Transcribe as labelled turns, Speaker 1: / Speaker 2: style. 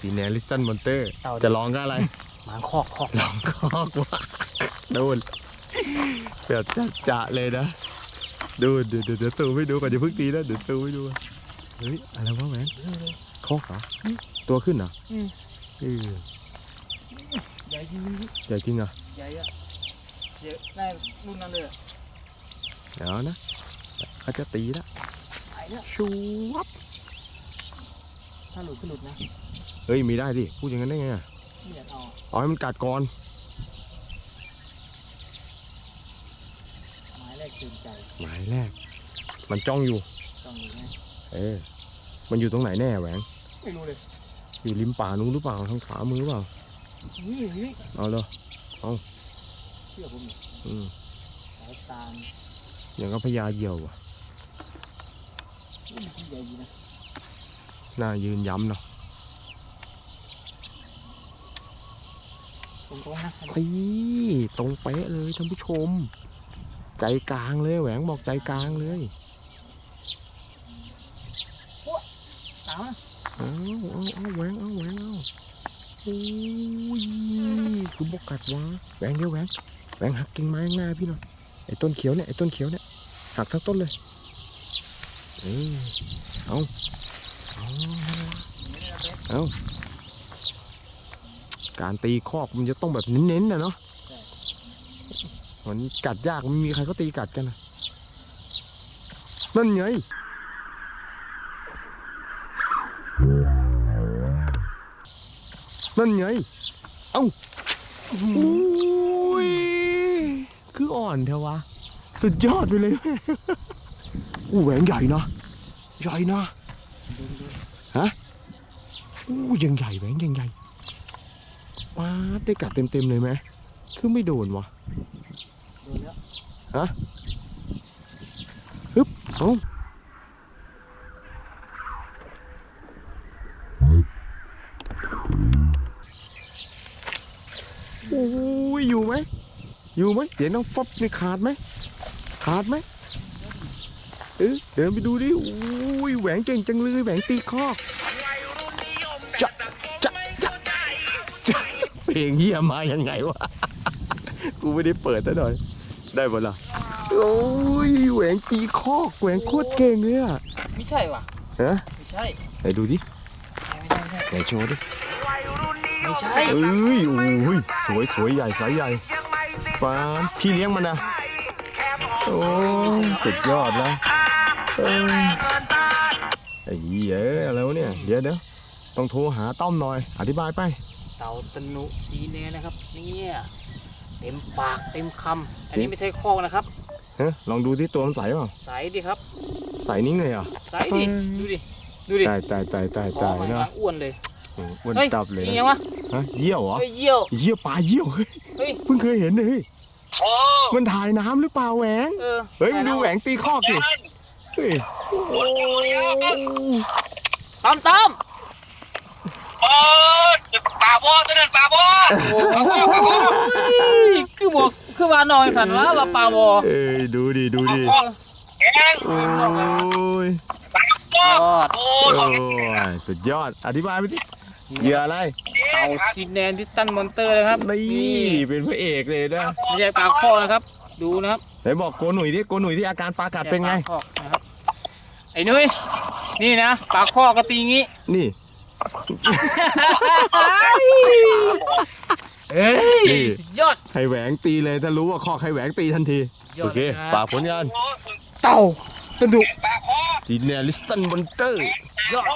Speaker 1: สีแนลิสตันมอนเตอร์
Speaker 2: เอาดิ
Speaker 1: จะร้องก็อะไร
Speaker 2: หมางคอกคอก
Speaker 1: ร้องคอกว่าดูนเดี๋ยวจะจะเลยนะ ดูเดี๋ยวเดี๋ยวเดี๋ยวตูไม่ดูก่อนอย่าเพิ่งตีนะเดี๋ยวตูไม่ดูเฮ้ยอะไรวะแหวนคอกเหรอตัวขึ้นเหรอ
Speaker 2: อืม
Speaker 1: เออ
Speaker 2: ใหญ่จริง
Speaker 1: ใหญ่จริงเหรอ
Speaker 2: ใหญ่อะเยอะได้รุ่นนั้นเลยอะ
Speaker 1: เดี๋ยวนะเขาจะตีแล้ว
Speaker 2: ไอ้เนี่ย
Speaker 1: ชูวับ
Speaker 2: ถ้าหลุดก็หลุดนะ
Speaker 1: เฮ้ยมีได้สิพูดอย่างนั้นได้ไงอะ
Speaker 2: ไม่อยากเอา
Speaker 1: เอาให้มันกัดก่อน
Speaker 2: ไม้แรกตื่นใจ
Speaker 1: หมายแรก มันจ้องอยู่
Speaker 2: ต้องอยู่นะ
Speaker 1: เออมันอยู่ตรงไหนแน่แหวง
Speaker 2: ไม่รู้เลย
Speaker 1: อยู่ริมป่านู้นหรือเปล่าทางขวามือหรือเปล่า
Speaker 2: นี่นี่
Speaker 1: เอาเลย
Speaker 2: เชื่อผมดิ
Speaker 1: อืม
Speaker 2: สายตาล
Speaker 1: อย่างก็พญาเหยี่ยวอะ
Speaker 2: นี่มันใหญ่ดีนะ
Speaker 1: น่ายืนย้ำเนาะ
Speaker 2: ตรงๆนะ
Speaker 1: ไอ้ตรงเป๊ะเลยท่านผู้ชม ใจกลางเลยแหวงบอกใจกลางเลย
Speaker 2: ตามนะ
Speaker 1: เอาเอาเอาแหวงเอาแหวงเอาโอ้ยคือบอกกัดวะแหวงเดี๋ยวแหวงแหวงหักกิ่งไม้ข้างหน้าพี่หน่อยไอ้ต้นเขียวเนี่ยไอ้ต้นเขียวเนี่ยหักทั้งต้นเลยเออเอา เอาเอาการตีคอกมันจะต้องแบบเน้นๆนะเนาะมันกัดยากไม่มีใครเขาตีกัดกันนะนั่นไงนั่นไง เอ้าอุ้ย คืออ่อนเทวะ สุดยอดไปเลย อู้แหวนใหญ่นะ ใหญ่นะ ฮะอู้ยังใหญ่แหวนยังใหญ่ป้าดได้กัดเต็มๆเลยไหมคือไม่โดนวะ
Speaker 2: โดนแล้ว
Speaker 1: เอ้าโอ้ยอยู่ไหมอยู่ไหมเดี๋ยวน้องฟอบนี่ขาดไหมขาดไหม เออเดินไปดูดิโอ้ยแหวงเก่งจังเลยแหวงตีคอกจะจะจะจะเพลงเฮียมายังไงวะกูไม่ได้เปิดซะหน่อย ได้ปะล่ะโอ้ยแหวงตีคอกแหวงโคตรเก่งเลยอะ
Speaker 2: ไม่ใช่ว่ะ
Speaker 1: ฮะ
Speaker 2: ไม่ใช่
Speaker 1: ไหนดูดิ
Speaker 2: ไม่ใช่ไม่ใช่
Speaker 1: ไหนโชว์ดิ
Speaker 2: ไม่ใช่
Speaker 1: เอ้ยโอ้ยสวยสวยใหญ่สายใหญ่ปานพี่เลี้ยงมันนะโอ้สุดยอดนะเอ้ย ไอ้เหี้ยอะไรวะเนี่ย เดี๋ยวเดี๋ยวต้องโทรหาต้อมหน่อย อธิบายไป
Speaker 2: เต่าตะนุสีเนนะครับเนี่ยเต็มปากเต็มคำอันนี้ไม่ใช่คอกนะครับ
Speaker 1: เฮ้ยลองดูที่ตัวมันใสเปล่า
Speaker 2: ใสดิครับ
Speaker 1: ใสนิ่งเลยเหรอะ
Speaker 2: ใสดิ
Speaker 1: อืม
Speaker 2: ดูดิดูดิ
Speaker 1: ตายตายตายตาย
Speaker 2: คอ
Speaker 1: ตาย
Speaker 2: มัน
Speaker 1: เนาะ
Speaker 2: กำลังอ้วนเลย
Speaker 1: โอ้อ้วน
Speaker 2: เฮ้ย
Speaker 1: ตับเลย
Speaker 2: นี่
Speaker 1: นะ
Speaker 2: ยังวะ
Speaker 1: ฮะเยี่ยวเหรอ
Speaker 2: เฮ้ยเยี่ยว
Speaker 1: เยี่ยวปลาเยี่ยวเฮ้ย
Speaker 2: เฮ้ย
Speaker 1: เพิ่งเคยเห็นเลยเฮ้ยมันถ่ายน้ำหรือเปล่าแหวง
Speaker 2: เออ
Speaker 1: เฮ้ยมึงดูแหวงตีคอกดิเฮ้ย
Speaker 2: ตามตาม
Speaker 3: เออปลาบอตัวนั้นปลาบอ
Speaker 2: เฮ้ยคือบอกคือว่านอนสันว่าว่าปลาบอ
Speaker 1: เอ้ยดูดิดูดิ
Speaker 2: เออ
Speaker 3: แกง
Speaker 1: โอ้ย
Speaker 2: ยอด
Speaker 3: โอ้
Speaker 1: โอ้ยสุดยอดอธิบายไปดิเหยื่ออะไร
Speaker 2: เต่าซินแนนทิสตันมอนเตอร์นะครับ
Speaker 1: นี่เป็นพระเอกเลยนะ
Speaker 2: ไม่ใช่ปลาคอกนะครับ ดูนะครับ
Speaker 1: ไหนบอกโกหนุ่ยดิโกหนุ่ยที่อาการปลากัดเป็นไง
Speaker 2: ปลาคอกนะครับ ไอ้นุ้ยนี่นะปลาคอกก็ตีงี้
Speaker 1: นี่
Speaker 2: เฮ้ย
Speaker 1: นี่
Speaker 2: สุดยอด
Speaker 1: ให้แหวงตีเลย ถ้ารู้ว่าคอกให้แหวงตีทันที
Speaker 2: ยอ
Speaker 1: โอ
Speaker 2: ด
Speaker 1: เค
Speaker 2: ลยนะ
Speaker 1: ฝากผลงาน
Speaker 2: เต่าตะดุ
Speaker 3: ปลาคอ
Speaker 1: ซีเนียลิสตันบอนเตอร์
Speaker 2: ยอด